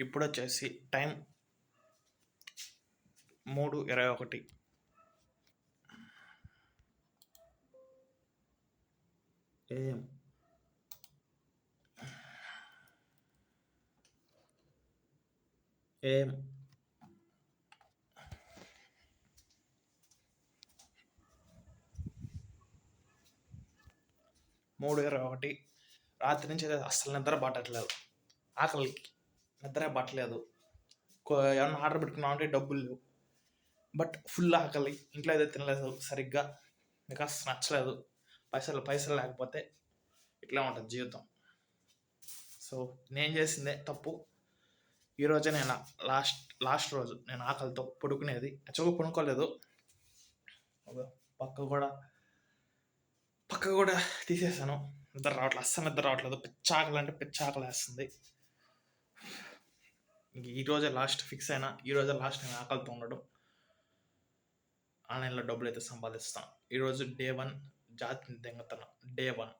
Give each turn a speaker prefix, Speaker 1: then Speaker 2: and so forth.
Speaker 1: ఇప్పుడు వచ్చేసి టైం మూడు ఇరవై ఒకటి. ఏం ఏం మూడు ఇరవై ఒకటి. రాత్రి నుంచి అయితే అస్సలు నిద్ర పట్టట్లేదు. ఆకలికి నిద్ర పట్టలేదు. ఏమన్నా ఆర్డర్ పెట్టుకున్నాం అంటే డబ్బులు లేవు. బట్ ఫుల్ ఆకలి. ఇంట్లో అయితే తినలేదు సరిగ్గా. మీకు అసలు నచ్చలేదు. పైసలు పైసలు లేకపోతే ఇట్లా ఉంటుంది జీవితం. సో నేను చేసిందే తప్పు. ఈరోజే నేను లాస్ట్ లాస్ట్ రోజు నేను ఆకలితో పడుకునేది. యాక్చువల్గా పడుకోలేదు. పక్క కూడా పక్క కూడా తీసేసాను. నిద్ర రావట్లేదు అస్సలు నిద్ర రావట్లేదు. పిచ్చాకలు అంటే పిచ్చాకలు వేస్తుంది ఇంక ఈరోజే లాస్ట్ ఫిక్స్ అయినా ఈరోజే లాస్ట్ నేను ఆకలితో ఉండడం ఆన్లైన్లో డబ్బులు అయితే సంపాదిస్తాను ఈరోజు డే వన్ జాతి దెంగతనం డే వన్